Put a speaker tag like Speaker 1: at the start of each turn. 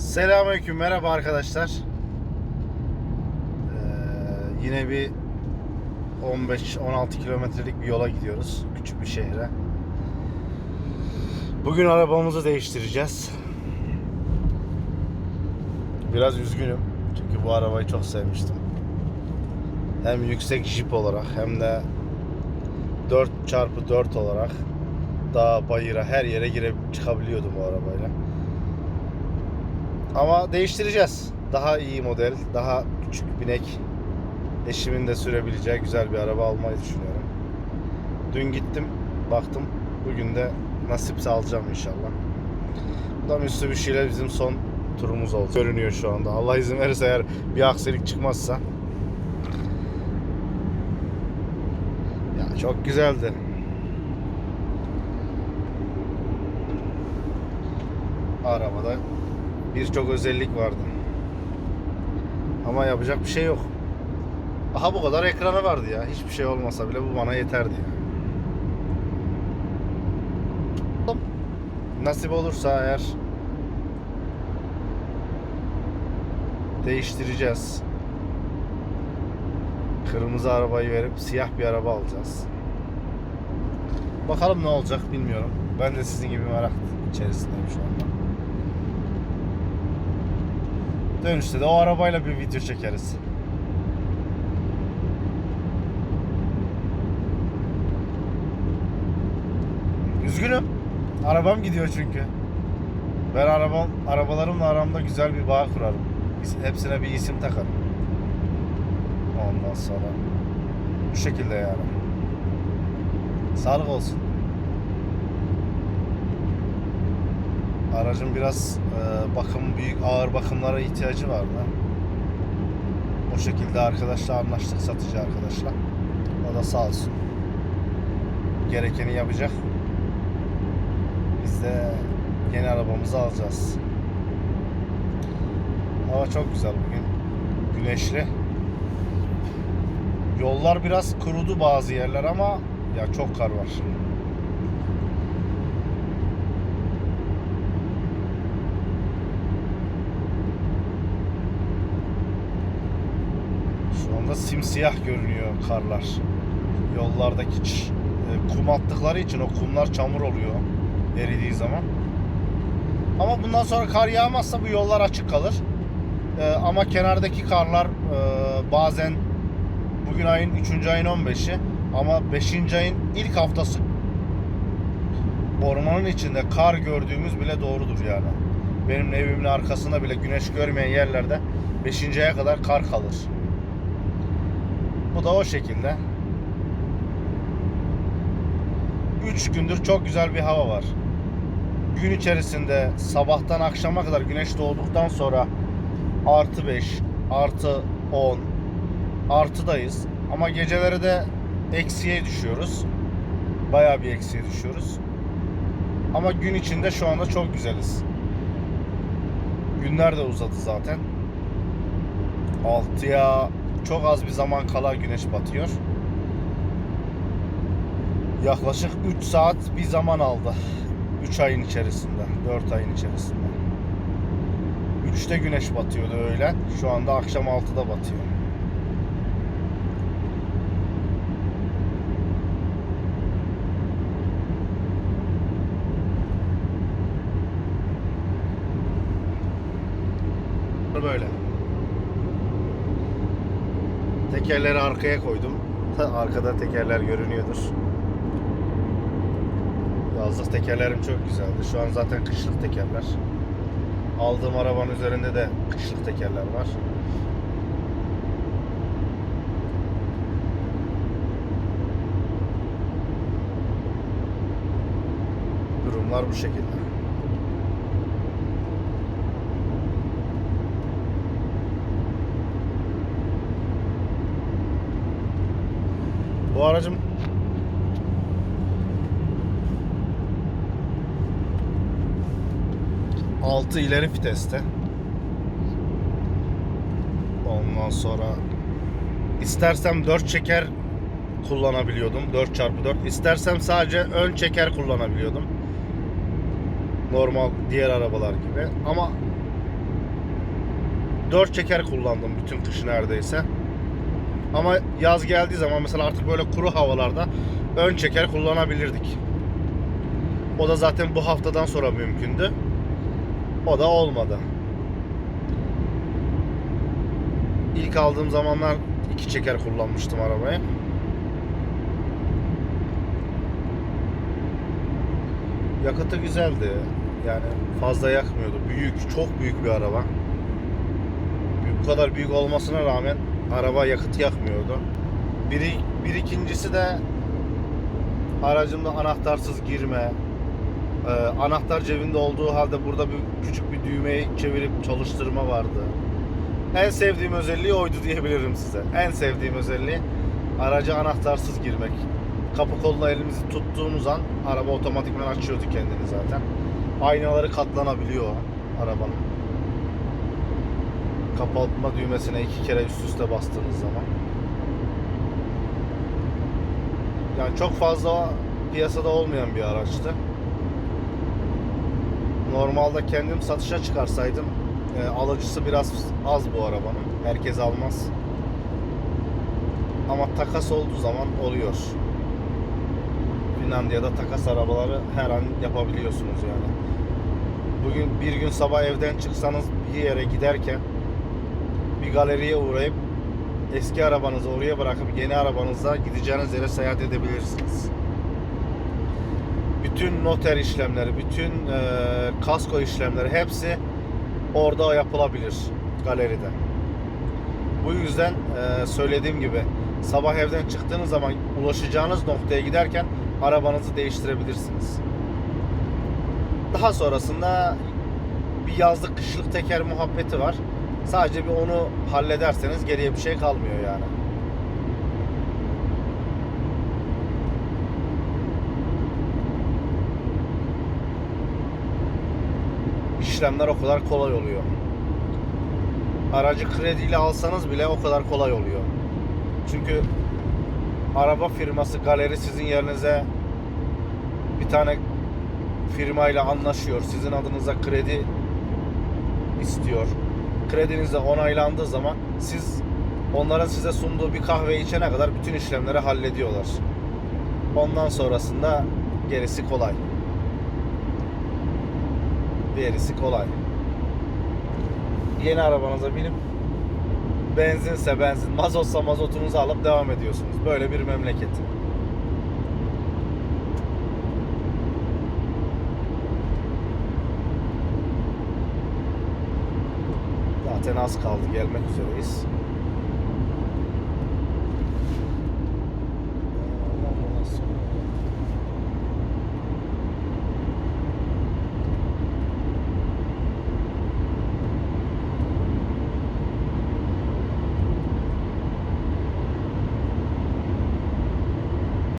Speaker 1: Selamünaleyküm, merhaba arkadaşlar. Ee, yine bir 15-16 kilometrelik bir yola gidiyoruz. Küçük bir şehre. Bugün arabamızı değiştireceğiz. Biraz üzgünüm. Çünkü bu arabayı çok sevmiştim. Hem yüksek jip olarak hem de 4x4 olarak dağ, bayıra her yere girip çıkabiliyordum bu arabayla. Ama değiştireceğiz. Daha iyi model, daha küçük binek eşimin de sürebileceği güzel bir araba almayı düşünüyorum. Dün gittim, baktım. Bugün de nasipse alacağım inşallah. Bu da Mitsubishi ile bizim son turumuz oldu. Görünüyor şu anda. Allah izin verirse eğer bir aksilik çıkmazsa. Ya çok güzeldi. Arabada birçok özellik vardı. Ama yapacak bir şey yok. Aha bu kadar ekranı vardı ya. Hiçbir şey olmasa bile bu bana yeterdi. Nasip olursa eğer değiştireceğiz. Kırmızı arabayı verip siyah bir araba alacağız. Bakalım ne olacak bilmiyorum. Ben de sizin gibi merak içerisindeyim şu anda. Dönüşte de o arabayla bir video çekeriz. Üzgünüm. Arabam gidiyor çünkü. Ben arabam, arabalarımla aramda güzel bir bağ kurarım. Hepsine bir isim takarım. Ondan sonra bu şekilde yani. Sağlık olsun. Aracın biraz e, bakım büyük ağır bakımlara ihtiyacı vardı. O şekilde arkadaşla anlaştık satıcı arkadaşla. O da sağ olsun. Gerekeni yapacak. Biz de yeni arabamızı alacağız. Hava çok güzel bugün. Güneşli. Yollar biraz kurudu bazı yerler ama ya çok kar var. Şu anda simsiyah görünüyor karlar. Yollardaki e, kum attıkları için o kumlar çamur oluyor eridiği zaman. Ama bundan sonra kar yağmazsa bu yollar açık kalır. E, ama kenardaki karlar e, bazen bugün ayın 3. ayın 15'i ama 5. ayın ilk haftası ormanın içinde kar gördüğümüz bile doğrudur yani. Benim evimin arkasında bile güneş görmeyen yerlerde 5. aya kadar kar kalır. Bu da o şekilde. 3 gündür çok güzel bir hava var. Gün içerisinde sabahtan akşama kadar güneş doğduktan sonra artı 5, artı 10, artıdayız. Ama geceleri de eksiye düşüyoruz. Bayağı bir eksiye düşüyoruz. Ama gün içinde şu anda çok güzeliz. Günler de uzadı zaten. 6'ya çok az bir zaman kala güneş batıyor. Yaklaşık 3 saat bir zaman aldı. 3 ayın içerisinde, 4 ayın içerisinde. 3'te güneş batıyordu öğlen. Şu anda akşam 6'da batıyor. Böyle. Tekerleri arkaya koydum. Arkada tekerler görünüyordur. Yazlık tekerlerim çok güzeldi. Şu an zaten kışlık tekerler. Aldığım arabanın üzerinde de kışlık tekerler var. Durumlar bu şekilde. Bu aracım altı ileri viteste. Ondan sonra istersem 4 çeker kullanabiliyordum. 4x4. İstersem sadece ön çeker kullanabiliyordum. Normal diğer arabalar gibi. Ama 4 çeker kullandım bütün kış neredeyse. Ama yaz geldiği zaman mesela artık böyle kuru havalarda ön çeker kullanabilirdik. O da zaten bu haftadan sonra mümkündü. O da olmadı. İlk aldığım zamanlar iki çeker kullanmıştım arabayı. Yakıtı güzeldi. Yani fazla yakmıyordu. Büyük, çok büyük bir araba. Bu kadar büyük olmasına rağmen araba yakıt yakmıyordu. Bir, bir ikincisi de aracımda anahtarsız girme, ee, anahtar cebinde olduğu halde burada bir küçük bir düğmeyi çevirip çalıştırma vardı. En sevdiğim özelliği oydu diyebilirim size. En sevdiğim özelliği araca anahtarsız girmek. Kapı koluna elimizi tuttuğumuz an araba otomatikman açıyordu kendini zaten. Aynaları katlanabiliyor arabanın. Kapatma düğmesine iki kere üst üste bastığınız zaman. Yani çok fazla piyasada olmayan bir araçtı. Normalde kendim satışa çıkarsaydım e, alıcısı biraz az bu arabanın. Herkes almaz. Ama takas olduğu zaman oluyor. Finlandiya'da takas arabaları her an yapabiliyorsunuz yani. Bugün bir gün sabah evden çıksanız bir yere giderken bir galeriye uğrayıp eski arabanızı oraya bırakıp yeni arabanızla gideceğiniz yere seyahat edebilirsiniz bütün noter işlemleri, bütün e, kasko işlemleri hepsi orada yapılabilir galeride. Bu yüzden e, söylediğim gibi sabah evden çıktığınız zaman ulaşacağınız noktaya giderken arabanızı değiştirebilirsiniz. Daha sonrasında bir yazlık kışlık teker muhabbeti var. Sadece bir onu hallederseniz geriye bir şey kalmıyor yani. işlemler o kadar kolay oluyor. Aracı krediyle alsanız bile o kadar kolay oluyor. Çünkü araba firması galeri sizin yerinize bir tane firmayla anlaşıyor. Sizin adınıza kredi istiyor. Krediniz de onaylandığı zaman siz onların size sunduğu bir kahve içene kadar bütün işlemleri hallediyorlar. Ondan sonrasında gerisi kolay. Gerisi kolay. Yeni arabanıza binip benzinse benzin, mazotsa mazotunuzu alıp devam ediyorsunuz. Böyle bir memleket. Zaten az kaldı gelmek üzereyiz.